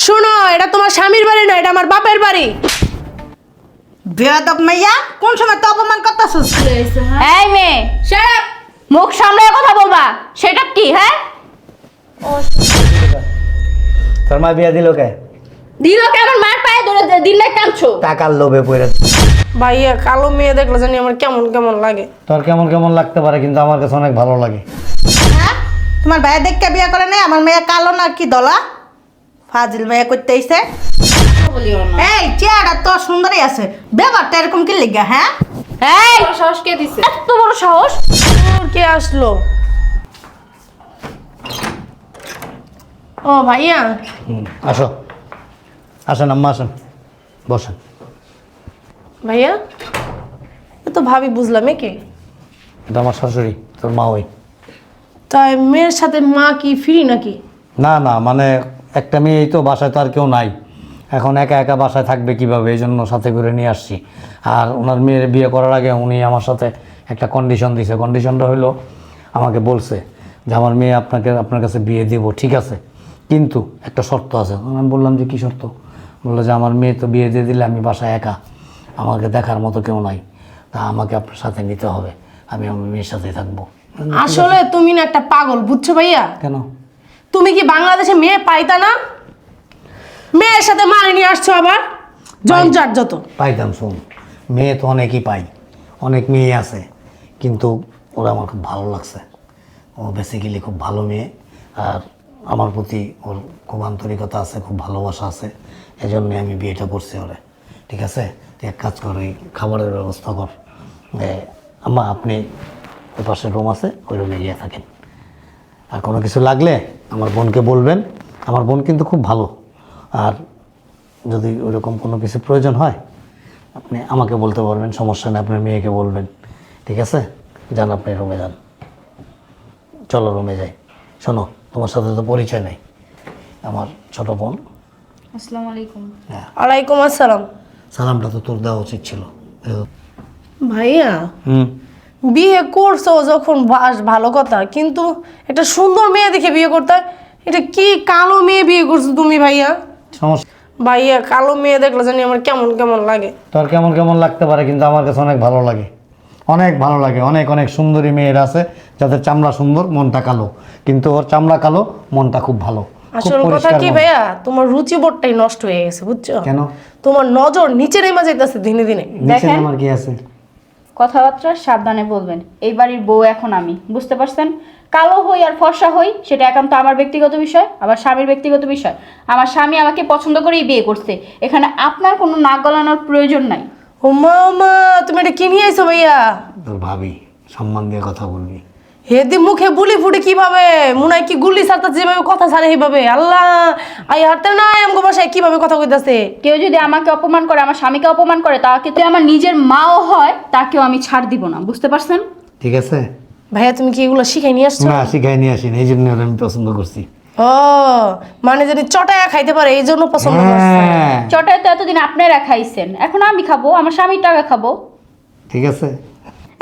শোনো এটা তোমার স্বামীর বাড়ি না এটা আমার বাপের বাড়ি। বেয়াদব মাইয়া কোন সময় তো অপমান করতেছিস? এই মেয়ে মুখ সামলে কথা বলবা সেটা কি হ্যাঁ? তোর মা বিয়া দিল কে? দিল কেমন মার পায়ে ধরে দে- দিলে কাঁদছো টাকার লোভে পড়ে ভাইয়া কালো মেয়ে দেখলে জানি আমার কেমন কেমন লাগে। তোর কেমন কেমন লাগতে পারে কিন্তু আমার কাছে অনেক ভালো লাগে। হ্যাঁ তোমার ভাইয়া দেখকে বিয়া করে নাই আমার মেয়ে কালো না কি দলা? ফাজিল ভাইয়া করতে আইছে এই চেহারা তো সুন্দরই আছে। ব্যাপারটা এরকম কি লিগা হ্যাঁ? এই! সাহস কে দিছে? এত বড় সাহস? তোর কে আসলো? ও ভাইয়া। আসো। আসেন আম্মা আসেন। বসেন। ভাইয়া? এ তো ভাবি বুঝলাম এ কে? এটা আমার শাশুড়ি তোর মা ওই। তাই মেয়ের সাথে মা কি ফ্রি নাকি? না না মানে একটা মেয়েই তো বাসায় তো আর কেউ নাই। এখন একা একা বাসায় থাকবে কীভাবে? এই জন্য সাথে করে নিয়ে আসছি। আর ওনার মেয়ের বিয়ে করার আগে উনি আমার সাথে একটা কন্ডিশন দিছে। কন্ডিশনটা হলো আমাকে বলছে যে আমার মেয়ে আপনাকে আপনার কাছে বিয়ে দেবো ঠিক আছে? কিন্তু একটা শর্ত আছে। আমি বললাম যে কী শর্ত? বলল যে আমার মেয়ে তো বিয়ে দিয়ে দিলে আমি বাসায় একা। আমাকে দেখার মতো কেউ নাই। তা আমাকে আপনার সাথে নিতে হবে। আমি আমার মেয়ের সাথেই থাকব। আসলে তুমি না একটা পাগল বুঝছ ভাইয়া? কেন? তুমি কি বাংলাদেশে মেয়ে পাইতা না? মেয়ের সাথে মারি নিয়ে আসছো আবার? জঞ্জাট যত। পাইতাম শোন মেয়ে তো অনেকই পাই অনেক মেয়ে আছে কিন্তু ওরা আমার খুব ভালো লাগছে। ও বেসিক্যালি খুব ভালো মেয়ে আর আমার প্রতি ওর খুব আন্তরিকতা আছে খুব ভালোবাসা আছে এজন্যই আমি বিয়েটা করছি ওরে ঠিক আছে? তুই এক কাজ কর ওই খাবারের ব্যবস্থা কর। এ, আম্মা আপনি ওই পাশে রুম আছে ওই রুমে গিয়ে থাকেন। আর কোনো কিছু লাগলে আমার বোনকে বলবেন। আমার বোন কিন্তু খুব ভালো। আর যদি ওইরকম কোনো কিছু প্রয়োজন হয় আপনি আমাকে বলতে পারবেন সমস্যা নেই আপনার মেয়েকে বলবেন। ঠিক আছে? যান আপনি রুমে যান। চলো রুমে যাই। শোনো তোমার সাথে তো পরিচয় নেই। আমার ছোট বোন। আসসালামু আলাইকুম। হ্যাঁ। ওয়ালাইকুম আসসালাম। সালামটা তো তোর দেওয়া উচিত ছিল। ভাইয়া? হুম। বিয়ে করছ যখন বাস ভালো কথা কিন্তু একটা সুন্দর মেয়ে দেখে বিয়ে করতে হয়। এটা কি কালো মেয়ে বিয়ে করছ তুমি ভাইয়া? সমস্যা। ভাইয়া কালো মেয়ে দেখলে জানি আমার কেমন কেমন লাগে। তোর কেমন কেমন লাগতে পারে কিন্তু আমার কাছে অনেক ভালো লাগে। অনেক ভালো লাগে অনেক অনেক সুন্দরী মেয়ের আছে যাদের চামড়া সুন্দর মনটা কালো। কিন্তু ওর চামড়া কালো মনটা খুব ভালো। আসল কথা কি ভাইয়া? তোমার রুচিবোধটাই নষ্ট হয়ে গেছে বুঝছ? কেন? তোমার নজর নিচে নেমে যাইতেছে দিনে দিনে। দেখেন। আমার কি আছে? কথাবার্তা সাবধানে বলবেন। এই বাড়ির বউ এখন আমি বুঝতে পারছেন? কালো হই আর ফর্সা হই সেটা একান্ত আমার ব্যক্তিগত বিষয় আমার স্বামীর ব্যক্তিগত বিষয়। আমার স্বামী আমাকে পছন্দ করেই বিয়ে করছে। এখানে আপনার কোনো নাক গলানোর প্রয়োজন নাই। ও মা মা তুমি এটা কি নিয়ে আইছো ভাইয়া? তোর ভাবি সম্মান দিয়ে কথা বলবি। হেদি মুখে বুলি ফুটে কীভাবে? মুনাই কি গুলি সারতা যেভাবে কথা ছাড়ে সেইভাবে? আল্লাহ আই হারতে না আমগো বাসায় কীভাবে কথা কইতাছে? কেউ যদি আমাকে অপমান করে আমার স্বামীকে অপমান করে তাকে তো আমার নিজের মাও হয় তাকেও আমি ছাড় দিব না। বুঝতে পারছেন? ঠিক আছে। ভাইয়া তুমি কি এগুলো শিখাই নিয়ে আসছো? না শিখাই নিয়ে আসিনি। এই জন্য আমি পছন্দ করছি। ও মানে যদি চটায়া খাইতে পারে এই জন্য পছন্দ করছে। হ্যাঁ চটায় তো এতদিন আপনারা খাইছেন। এখন আমি খাব আমার স্বামীর টাকা খাব। ঠিক আছে।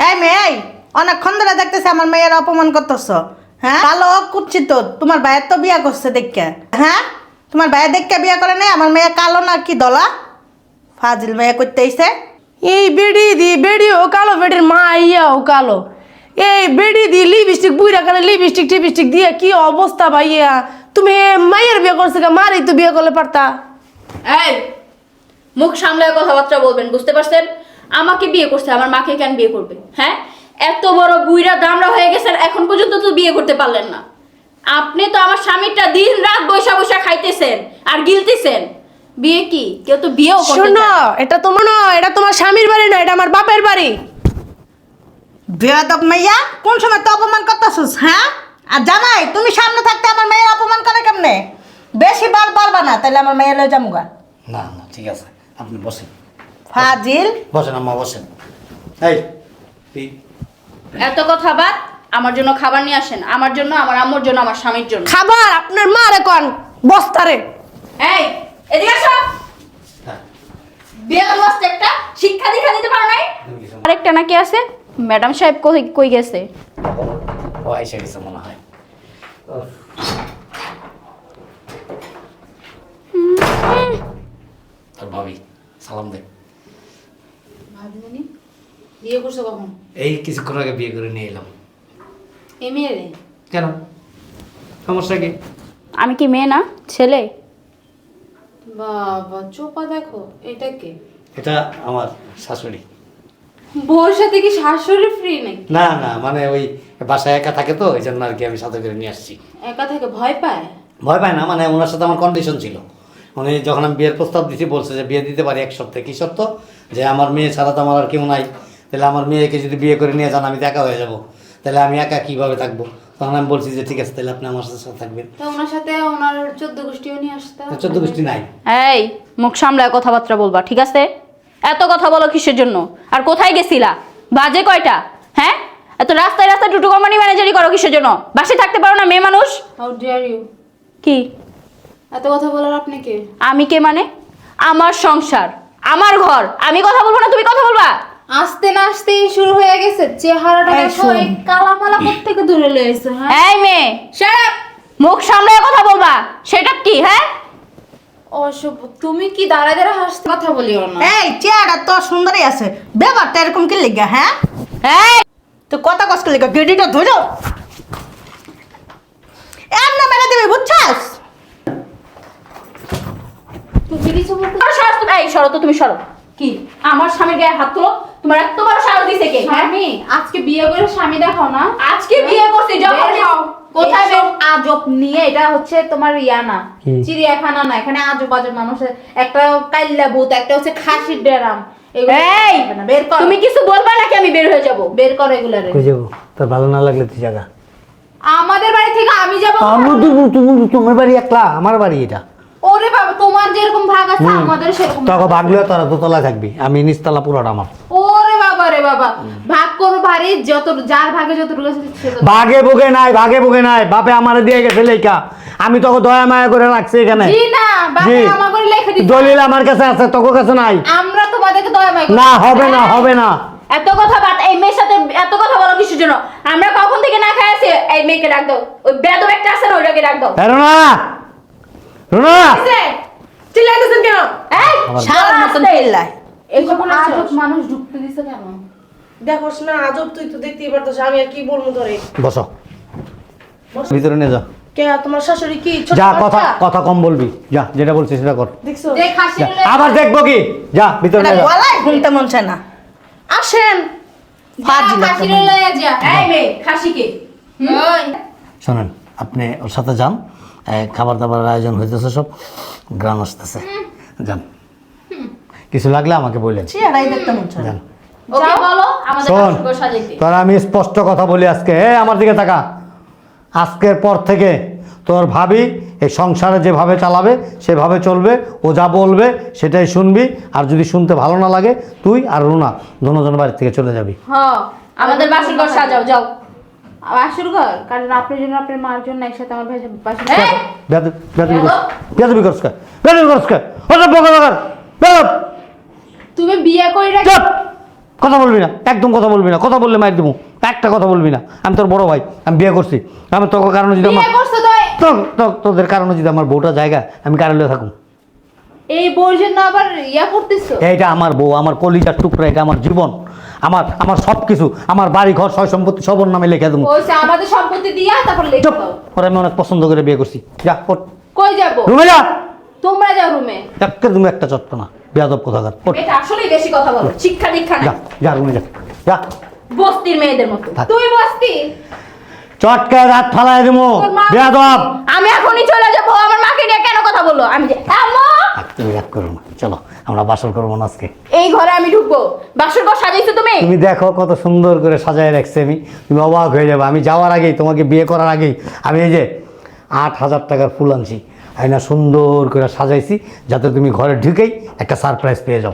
এই মেয়ে অনেকক্ষণ ধরে দেখতেছি আমার মেয়ের অপমান করতেছ হ্যাঁ? কালো তো তোমার ভাইয়ের তো বিয়া করছে দেখকে হ্যাঁ? তোমার ভাইয়ের দেখকে বিয়া করে নাই আমার মেয়ে কালো না কি দলা? ফাজিল মেয়ে করতে আইছে। এই বেড়ি দি বেড়িও কালো বেড়ির মা আইয়াও কালো। এই বেড়ি দি লিপস্টিক বুইরা কানে লিপস্টিক টিপস্টিক দিয়ে কি অবস্থা ভাইয়া? তুমি মায়ের বিয়ে করছে কা মারই তো বিয়ে করলে পারতা। এই মুখ সামলায় কথাবার্তা বলবেন বুঝতে পারছেন? আমাকে বিয়ে করছে আমার মাকে কেন বিয়ে করবে হ্যাঁ? এত বড় বুইরা দামরা হয়ে গেছেন এখন পর্যন্ত তো বিয়ে করতে পারলেন না। আপনি তো আমার স্বামীরটা দিন রাত বৈশা বৈশা খাইতেছেন আর গিলতেছেন। বিয়ে কি? কেউ তো বিয়েও করতে শোনো না। এটা তোমার না এটা তোমার স্বামীর বাড়ি না এটা আমার বাপের বাড়ি। বেয়াদব মাইয়া কোন সময় তো অপমান করতেছিস হ্যাঁ? আর জামাই তুমি সামনে থাকতে আমার মেয়ের অপমান করে কেমনে? বেশি বার পারবা না তাহলে আমার মেয়ে লয়ে যামুগা। না না ঠিক আছে আপনি বসেন। ফাজিল? বসেন আম্মা বসেন। এই এত কথা বাদ আমার জন্য খাবার নিয়ে আসেন। আমার জন্য আমার আম্মুর জন্য আমার স্বামীর জন্য। খাবার আপনার মা রে কন বস্তারে। এই এদিকে আসো। হ্যাঁ। বিয়ে করতে একটা শিক্ষা দীক্ষা দিতে পারো নাই? আরেকটা নাকি আছে? ম্যাডাম সাহেব কই কই গেছে? ও এসে গেছে মনে হয়। তোর ভাবি সালাম দে। ভাবিনি বিয়ে করছ কখন? এই কিছুক্ষণ আগে বিয়ে করে নিয়ে এলাম। এই মেয়ে রে? কেন? সমস্যা কি? আমি কি মেয়ে না? ছেলে? বাবা চোপা দেখো এটা কে? এটা আমার শাশুড়ি। বউর সাথে কি শাশুড়ি ফ্রি নাকি? না না মানে ওই বাসায় একা থাকে তো এই জন্য আর কি আমি সাথে করে নিয়ে আসছি। একা থেকে ভয় পায়? ভয় পায় না মানে ওনার সাথে আমার কন্ডিশন ছিল। উনি যখন আমি বিয়ের প্রস্তাব দিছি বলছে যে বিয়ে দিতে পারি এক সপ্তাহে। কী শর্ত যে আমার মেয়ে ছাড়া তো আমার আর কেউ নাই। তাহলে আমার মেয়েকে যদি বিয়ে করে নিয়ে যান আমি তো একা হয়ে যাব। তাহলে আমি একা কীভাবে থাকব? তখন আমি বলছি যে ঠিক আছে তাহলে আপনি আমার সাথে থাকবেন। তো ওনার সাথে ওনার চোদ্দ গোষ্ঠীও নিয়ে আসতে চোদ্দ গোষ্ঠী নাই। এই মুখ সামলায় কথাবার্তা বলবা ঠিক আছে? এত কথা বলো কিসের জন্য? আর কোথায় গেছিলা? বাজে কয়টা? হ্যাঁ? এত রাস্তায় রাস্তায় টুটু কোম্পানি ম্যানেজারি করো কিসের জন্য? বাসে থাকতে পারো না মেয়ে মানুষ? হাউ ডিয়ার ইউ কি? এত কথা বলার আপনি কে? আমি কে মানে? আমার সংসার আমার ঘর আমি কথা বলব না তুমি কথা বলবা? আসতে না আসতেই শুরু হয়ে গেছে। চেহারাটা দেখো। এই কালা মালা থেকে দূরে লয়েছে হ্যাঁ? এই মেয়ে Shut মুখ সামলায় কথা বলবা। সেটা কি হ্যাঁ? অশুভ তুমি কি দাঁড়ায় দাঁড়ায় হাসতে কথা বলিও না? এই চেহারা তো সুন্দরই আছে। ব্যাপারটা এরকম কি লেগে হ্যাঁ? এই! তো কথা কষ্ট লেগে গেডিটা ধরো। এমন মেরে দেবে বুঝছাস? তুমি কিছু বলতে সাহস এই সরো তো তুমি সরো। কি? আমার স্বামীর গায়ে হাত তুলো। তোমার এত বড় সাহস দিছে কে হ্যাঁ? স্বামী আজকে বিয়ে করে স্বামী দেখো না। আজকে বিয়ে করছি যখন কোথায় আজব নিয়ে এটা হচ্ছে তোমার ইয়া না চিড়িয়াখানা না এখানে আজব আজব মানুষের একটা কাইল্লা ভূত একটা হচ্ছে খাসির ডেরাম। এগুলো এই বের কর তুমি কিছু বলবা নাকি আমি বের হয়ে যাব? বের কর এগুলারে কই যাব? তোর ভালো না লাগলে তুই জায়গা আমাদের বাড়ি থেকে আমি যাব। আমি তো তুমি তোমার বাড়ি একলা আমার বাড়ি এটা। ওরে বাবা তোমার যেরকম ভাগ আছে আমাদের সেরকম তোকে ভাগলেও তোরা দোতলা থাকবি। আমি নিচতলা পুরোটা আমার। ওরে বাবা রে বাবা ভাগ করো ভারী যত যার ভাগে আছে ভাগে ভোগে নাই ভাগে ভোগে নাই বাপে আমারে দিয়ে গেছে লেখা আমি তোকে দয়া মায়া করে রাখছি এখানে। জি না জি। আমার করে লিখে দিচ্ছে দলিল আমার কাছে আছে তোকে কাছে নাই। আমরা তোমাদেরকে দয়া মাই না হবে না হবে না। এত কথা বাদ এই মেয়ের সাথে এত কথা বলো কিসের জন্য? আমরা কখন থেকে না খাই আছি? এই মেয়েকে ডাক দাও। ওই বেদব একটা আছে না ওইটাকে ডাক দাও। হ্যাঁ রোনা! চিল্লাইতেছেন কেন? এই মতন। চিল্লায়। আজব মানুষ ঢুকতে দিছে কেন? দেখোস না আজব তুই তো দেখতেই আমি আর কি বলব ধরে বসো। ভিতরে নিয়ে যা। কে তোমার শাশুড়ি কি? ছোট যা কথা কথা কম বলবি। যা যেটা বলছিস সেটা কর। দেখছ? খাসি যা। আবার দেখব কি? যা ভিতরে নিয়ে যা। গলায় শুনতে মন চায় না। আসেন। শোনেন আপনি ওর সাথে যান। খাবার দাবার আয়োজন হইতেছে সব। গ্রাম আসতেছে। যান। কিছু লাগলে আমাকে বললেন মন। যান। শোন তোর আমি স্পষ্ট কথা বলি আজকে। হে আমার দিকে তাকা। আজকের পর থেকে তোর ভাবি এই সংসারে যেভাবে চালাবে সেভাবে চলবে ও যা বলবে সেটাই শুনবি। আর যদি শুনতে ভালো না লাগে তুই আর রুনা দুজন বাড়ির থেকে চলে যাবি। আমাদের বাসর ঘর সাজাও যাও। বাসুর ঘর কারণ আপনার জন্য আপনার মার জন্য একসাথে আমার ভাই করছ করছ কে? বকা বেয়াদব! তুমি বিয়ে করে রাখ চুপ! কথা বলবি না। একদম কথা বলবি না। কথা বললে মার দেবো একটা কথা বলবি না। আমি তোর বড় ভাই। আমি বিয়ে করছি। আমি তোকে কারণে যদি আমার তোদের কারণে যদি আমার বউটা জায়গা আমি কারালে থাকুন এই বউর জন্য আবার ইয়া করতেছো? এইটা আমার বউ। আমার কলিজার টুকরা। এটা আমার জীবন। আমার আমার সব কিছু আমার বাড়ি ঘর সয় সম্পত্তি সবর নামে লিখে দেবো। আমাদের সম্পত্তি দিয়া তারপর লিখে দাও। ওরা আমি অনেক পছন্দ করে বিয়ে করছি। যা কই যাব? রুমে যা! তোমরা যাও রুমে। একটা তুমি একটা বেয়াদব কোথাকার। এটা আসলেই বেশি কথা বলো। শিক্ষা দীক্ষা যা যা রুমে যা। যা। বস্তির মেয়েদের মতো। তুই বসতি? রাত ফালাই দেবো। বেয়াদব! আমি এখনই চলে যাব। আমার মাকে নিয়ে কেন কথা বলল? আমি যে থাক, তুমি রাগ করো না চলো আমরা বাসর করব না আজকে। এই ঘরে আমি ঢুকবো। বাসর ঘর সাজাইছো তুমি? তুমি দেখো কত সুন্দর করে সাজায় রাখছে আমি। তুমি অবাক হয়ে যাবে আমি যাওয়ার আগেই তোমাকে বিয়ে করার আগেই আমি এই যে আট হাজার টাকার ফুল আনছি। আয়না সুন্দর করে সাজাইছি যাতে তুমি ঘরে ঢুকেই একটা সারপ্রাইজ পেয়ে যাও।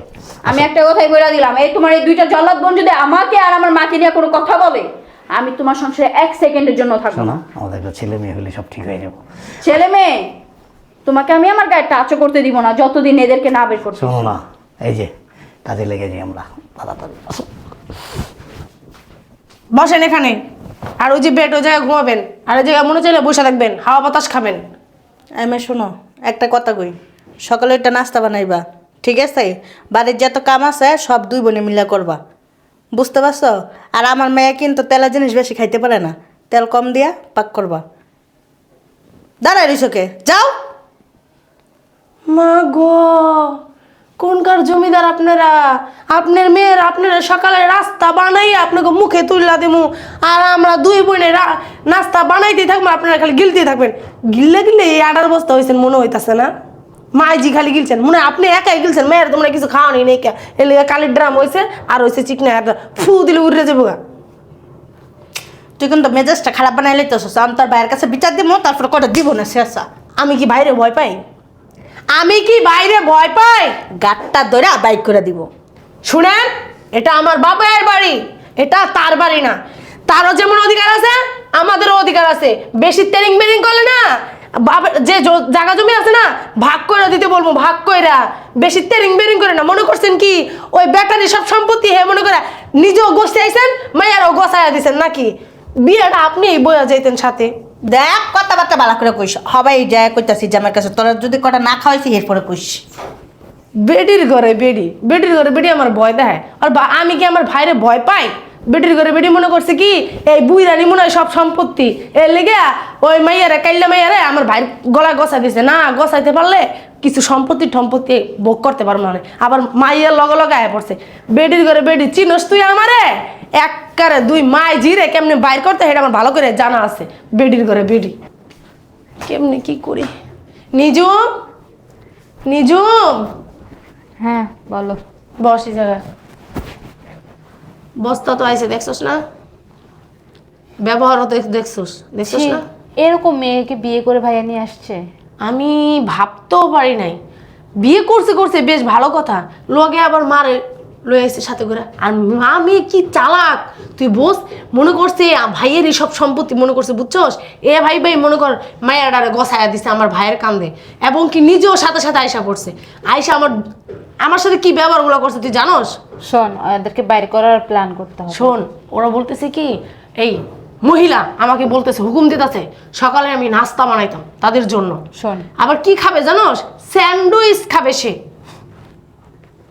আমি একটা কথাই বলে দিলাম এই তোমার এই দুইটা জল্লাদ বোন যদি আমাকে আর আমার মাকে নিয়ে কোনো কথা বলে আমি তোমার সংসারে এক সেকেন্ডের জন্য থাকব। না আমাদের একটা ছেলে মেয়ে হলে সব ঠিক হয়ে যাব। ছেলে মেয়ে? তোমাকে আমি আমার গায়ে টাচও করতে দিব না যতদিন এদেরকে না বের করছ শোনো না এই যে কাজে লেগে যাই আমরা তাড়াতাড়ি আসো। বসেন এখানে। আর ওই যে বেড ওই জায়গায় ঘুমাবেন। আর ওই জায়গায় মনে চাইলে বসে থাকবেন হাওয়া বাতাস খাবেন। আমি শোনো একটা কথা কই। সকালে একটা নাস্তা বানাইবা ঠিক আছে? বাড়ির যত কাম আছে সব দুই বোনে মিলা করবা। বুঝতে পারছ? আর আমার মেয়ে কিন্তু তেলের জিনিস বেশি খাইতে পারে না। তেল কম দিয়া পাক করবা। দাঁড়াই রিসোকে যাও! মা গো, কোনকার জমিদার আপনারা? আপনার মেয়ের আপনারা সকালে রাস্তা বানাই আপনাকে মুখে তুললা দিমু। আর আমরা দুই বোনে নাস্তা বানাইতে থাকব, আপনারা খালি গিলতে থাকবেন। গিললে গিললে এই আডার বস্তা হয়েছেন মনে হইতাছে না? মাইজি খালি গিলছেন, মনে আপনি একাই গিলছেন, মেয়ের তোমরা কিছু খাওয়ানি নেই কে? এলে কালির ড্রাম হয়েছে আর হয়েছে চিকনা একটা ফু দিলে উড়ে যাব। তুই কিন্তু মেজাজটা খারাপ বানাইলে তো আমি তার বাইরের কাছে বিচার দিব তারপর কটা দিব না শেষা? আমি কি বাইরে ভয় পাই? আমি কি বাইরে ভয় পাই? গাটটা ধরে বাইক করে দিব। শুনেন, এটা আমার বাবার বাড়ি, এটা তার বাড়ি না। তারও যেমন অধিকার আছে, আমাদেরও অধিকার আছে। বেশি তেরিং বেরিং করলে না যে জায়গা জমি আছে না, ভাগ করে দিতে বলব, ভাগ কইরা। বেশি তেরিং বেরিং করে না। মনে করছেন কি, ওই ব্যাটারি সব সম্পত্তি হে, মনে করে নিজেও গোছতে আইছেন মাইয়ারও গোছাইয়া দিছেন নাকি? বিয়েটা আপনি বয়া যাইতেন সাথে। দেখ, কথাবার্তা ভালো করে কইস। হবাই যায় কইতাছি যে আমার কাছে, তোরা যদি কটা না খাওয়াইছি, এরপরে কইস। বেডির ঘরে বেডি, বেডির ঘরে বেডি আমার ভয় দেখায়। আর বা- আমি কি আমার ভাইরে ভয় পাই? বেডির ঘরে বেডি মনে করছে কি, এই বুই রানী মনে হয় সব সম্পত্তি। এর লেগে ওই মাইয়ারে, কাইল্লা মাইয়ারে আমার ভাইয়ের গলা গসা দিছে না গসাইতে পারলে কিছু সম্পত্তি সম্পত্তি ভোগ করতে পারব না। আবার মাইয়ার লগে লগে আয় পড়ছে। বেডির ঘরে বেডি চিনস তুই আমারে? এককারে দুই মাই জিরে কেমনে বাইর করতে সেটা আমার ভালো করে জানা আছে। বেডির ঘরে বেডি। কেমনে কি করি? নিজুম নিজুম হ্যাঁ বলো। বস এই জায়গায়। বস্তা তো আইছে দেখছস না? ব্যবহারও দেখছস দেখছস না? এরকম মেয়েকে বিয়ে করে ভাইয়া নিয়ে আসছে? আমি ভাবতেও পারি নাই। বিয়ে করছে করছে বেশ ভালো কথা। লগে আবার মারে লয়ে আসছে সাথে করে। আর মা মেয়ে কি চালাক? তুই বস মনে করছে ভাইয়ের সব সম্পত্তি মনে করছে বুঝছস? এ ভাই ভাই মনে কর মায়ের ডারে গসায়া দিছে আমার ভাইয়ের কান্দে। এবং কি নিজেও সাথে সাথে আয়সা পড়ছে আয়সা আমার আমার সাথে কি ব্যবহারগুলো করছে তুই জানোস? শোন ওদেরকে বাইরে করার প্ল্যান করতে হবে। শোন ওরা বলতেছে কি এই মহিলা আমাকে বলতেছে হুকুম দিতেছে সকালে আমি নাস্তা বানাইতাম তাদের জন্য। শোন। আবার কি খাবে জানোস? স্যান্ডউইচ খাবে সে।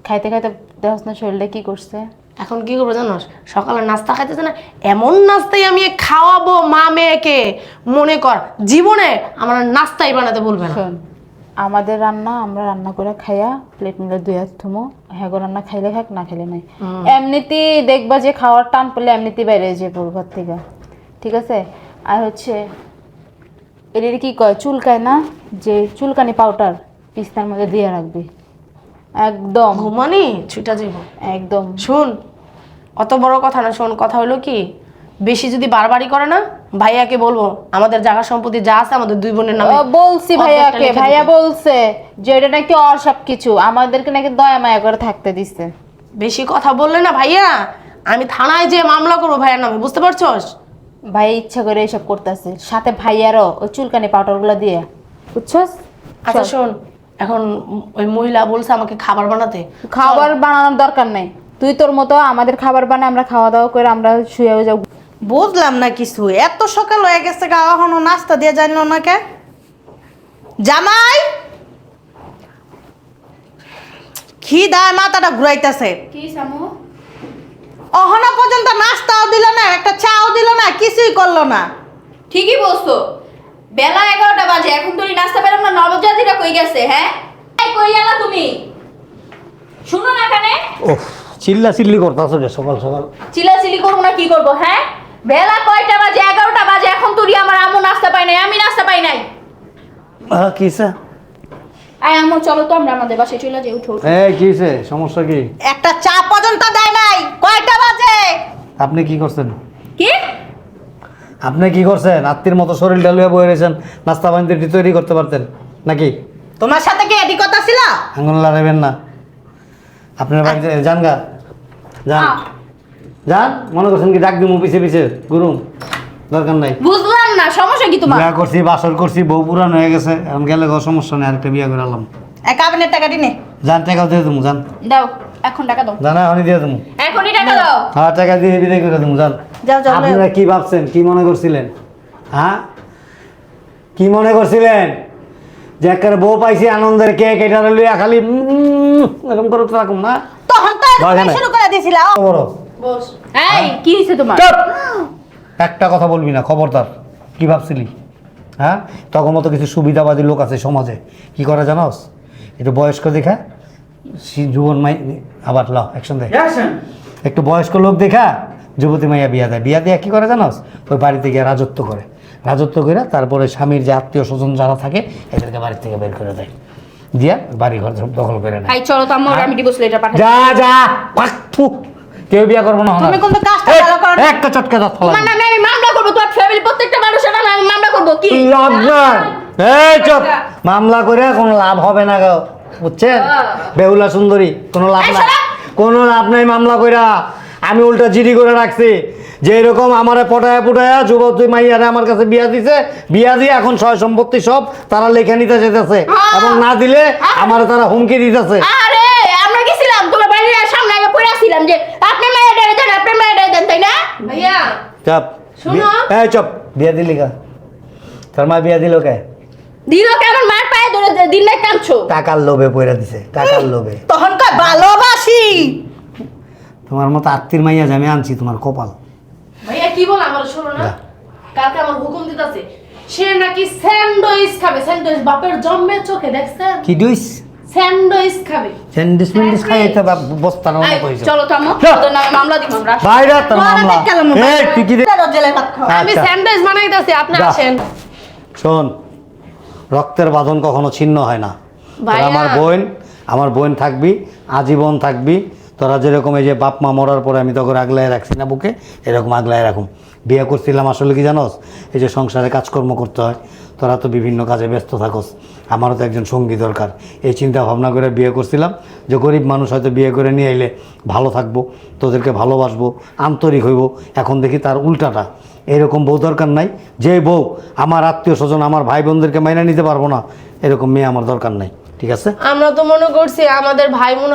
খাইতে খাইতে দেখ না শরীরটা কি করছে? এখন কি করব জানোস? সকালে নাস্তা খাইতেছে না এমন নাস্তাই আমি খাওয়াবো মা মেয়েকে। মনে কর জীবনে আমার নাস্তাই বানাতে বলবে না। শোন আমাদের রান্না আমরা রান্না করে খাইয়া প্লেট মিলে দুই হাত থুমো হ্যাঁ রান্না খাইলে খাক না খাইলে নাই। এমনিতেই দেখবা যে খাওয়ার টান পড়লে এমনিতেই বাইরে যে ঘর থেকে। ঠিক আছে? আর হচ্ছে এদের কি কয় চুলকায় না? যে চুলকানি পাউডার পিস্তার মধ্যে দিয়ে রাখবি। একদম। ঘুমানি? ছুটা যাইব। একদম। শোন অত বড় কথা না শোন কথা হলো কি বেশি যদি বারবারই করে না ভাইয়াকে বলব আমাদের জায়গা সম্পত্তি যা আছে আমাদের দুই বোনের নামে বলছি ভাইয়াকে ভাইয়া বলছে যে এটা নাকি অর সব কিছু আমাদেরকে নাকি দয়া মায়া করে থাকতে দিচ্ছে বেশি কথা বললে না ভাইয়া আমি থানায় যে মামলা করব ভাইয়ার নামে বুঝতে পারছস? ভাই ইচ্ছা করে এসব করতেছে। সাথে ভাইয়ারও ওই চুলকানি পাউডারগুলো দিয়ে। বুঝছস? আচ্ছা শোন এখন ওই মহিলা বলছে আমাকে খাবার বানাতে। খাবার বানানোর দরকার নেই। তুই তোর মতো আমাদের খাবার বানায় আমরা খাওয়া দাওয়া করে আমরা শুয়ে যাও বুঝলাম না কিছু। এত সকাল হয়ে গেছে গা এখনও নাস্তা দিয়ে জানলো না কে? জামাই! খিদায় মাথাটা ঘুরাইতেছে। কি সামু? অহনা পর্যন্ত নাস্তাও দিল না একটা চাও দিল না কিছুই করল না। ঠিকই বলছো। বেলা এগারোটা বাজে এখন তুমি নাস্তা পেলাম না নবজাতিরা কই গেছে হ্যাঁ? এই, কই গেলা তুমি? শুনো না এখানে। ও চিল্লা চিল্লি করতেছো যে সকাল সকাল। চিল্লা চিল্লি করব না কি করব হ্যাঁ? বেলা কয়টা বাজে এগারোটা বাজে এখন তুই আমার আম্মু নাস্তা পাই নাই আমি নাস্তা পাই নাই। কিসে আয় আম্মু চলো তো আমরা আমাদের বাসায় চলে যাই উঠো উঠো। এই কিসে সমস্যা কি? একটা চা পর্যন্ত দেয় নাই কয়টা বাজে? আপনি কি করছেন? কি? আপনি কি করছেন? আত্মীর মতো শরীর লুয়ে বয়ে রয়েছেন নাস্তা পানিতে তৈরি করতে পারতেন নাকি? তোমার সাথে কি এটি কথা ছিল? আঙুল লড়াইবেন না। আপনার বাড়িতে যান গা। যান। যান মনে করছেন কি ডাক দিমু পিছে পিছে গুরুম দরকার নাই। বুঝলাম না সমস্যা কি তোমার? বিয়া করছি বাসর করছি বউ পুরান হয়ে গেছে এখন গেলে কোনো সমস্যা নেই আরেকটা বিয়া করে আলাম। এক কাবিনের টাকাটি নে। যান টাকা দিয়ে দেবো যান। দাও। এখন টাকা দাও। জানা এখনই দিয়ে দেবো। এখনই টাকা দাও। হ্যাঁ টাকা দিয়ে বিদায় করে দেবো যান। যাও, যাও, আপনারা কি ভাবছেন কি মনে করছিলেন? হ্যাঁ? কি মনে করছিলেন? যে একেবারে বউ পাইছি আনন্দের কেক এটা লইয়া খালি এরকম করে রাখুন না? তখন তো শুরু করে দিয়েছিল। বড়? বস। এই কি হয়েছে তোমার? একটা কথা বলবি না খবরদার। কি ভাবছিলি? হ্যাঁ? তখন মতো কিছু সুবিধাবাদী লোক আছে সমাজে। কি করে জানোস? একটু বয়স্ক দেখা। যুবন মাই আবার ল একসঙ্গে দেখ একটু বয়স্ক লোক দেখা যুবতী মাইয়া বিয়া দেয়। বিয়া দিয়ে কি করে জানোস? ওই বাড়িতে গিয়ে রাজত্ব করে। রাজত্ব করে তারপরে স্বামীর যে আত্মীয় স্বজন যারা থাকে এদেরকে বাড়ি থেকে বের করে দেয়। দিয়া বাড়ি ঘর দখল করে নেয়। চলো তো আমার আমি ডিভোর্স লেটার পাঠাই। যা যা কেউ বিয়া করব না তুমি কিন্তু কাজটা ভালো করো না। একটা চটকে তোমার নামে আমি মামলা করব তোমার ফ্যামিলি প্রত্যেকটা মানুষের নামে আমি মামলা করব কি? লজ্জার এই চুপ। মামলা করে কোনো লাভ হবে না গো। বুঝছেন? বেহুলা সুন্দরী কোনো লাভ নাই। কোনো লাভ নাই মামলা কইরা। আমি উল্টা জিডি করে রাখছি। যে এরকম আমারে পটায়া পুটায়া যুবতী মাইয়ারে আমার কাছে বিয়া দিছে বিয়া দিয়ে এখন সয় সম্পত্তি সব তারা লেখা নিতে যেতেছে এবং না দিলে আমার তারা হুমকি দিতেছে। আরে আমরা গেছিলাম তোমার বাড়ির সামনে আগে পড়ে আসছিলাম যে আপনি মায়ের ডারে দেন আপনি মায়ের ডারে দেন তাই না? ভাইয়া চপ শোনো। এই চপ বিয়া দিলি কা? তোর মা বিয়া দিল কে? দিল কেমন মার পায়ে ধরে দিন নাই কাঁদছো? টাকার লোভে পয়রা দিছে টাকার লোভে। তখন কয় ভালোবাসি! তোমার মতো আত্মীর মাইয়া যে আমি আনছি তোমার কপাল। ভাইয়া কি বল আমার শোনো না। কালকে আমার হুকুম দিতেছে সে নাকি স্যান্ডউইচ খাবে। স্যান্ডউইচ বাপের জন্মের চোখে দেখছেন? কি দুইস স্যান্ডউইচ খাবে। স্যান্ডিস ম্যান্ডিস খাই এটা বস্তার এই, মতো হয়েছে চলো তো আম্মু তোর নামে মামলা দিব আমরা। বাইরে তোর মামলা। এই তুই কি রে- জেলে ভাত খাও। আমি আচ্ছা। স্যান্ডউইচ বানাইতেছি আপনি। আসেন। শোন রক্তের বাঁধন কখনো ছিন্ন হয় না। তোরা আমার বোন আমার বোন থাকবি আজীবন থাকবি। তোরা যেরকম এই যে বাপ মা মরার পরে আমি তখন আগলায় রাখছি না বুকে এরকম আগলায় রাখুন বিয়ে করছিলাম আসলে কি জানোস? এই যে সংসারে কাজকর্ম করতে হয় তোরা তো বিভিন্ন কাজে ব্যস্ত থাকস। আমারও তো একজন সঙ্গী দরকার। এই চিন্তা ভাবনা করে বিয়ে করছিলাম যে গরিব মানুষ হয়তো বিয়ে করে নিয়ে এলে ভালো থাকব তোদেরকে ভালোবাসবো আন্তরিক হইব। এখন দেখি তার উল্টাটা। এরকম বউ দরকার নাই। যে বউ আমার আত্মীয় স্বজন, আমার ভাই বোনদেরকে মাইনা নিতে পারব না, এরকম মেয়ে আমার দরকার নাই। ঠিক আছে? আমরা তো মনে করছি আমাদের ভাই মনে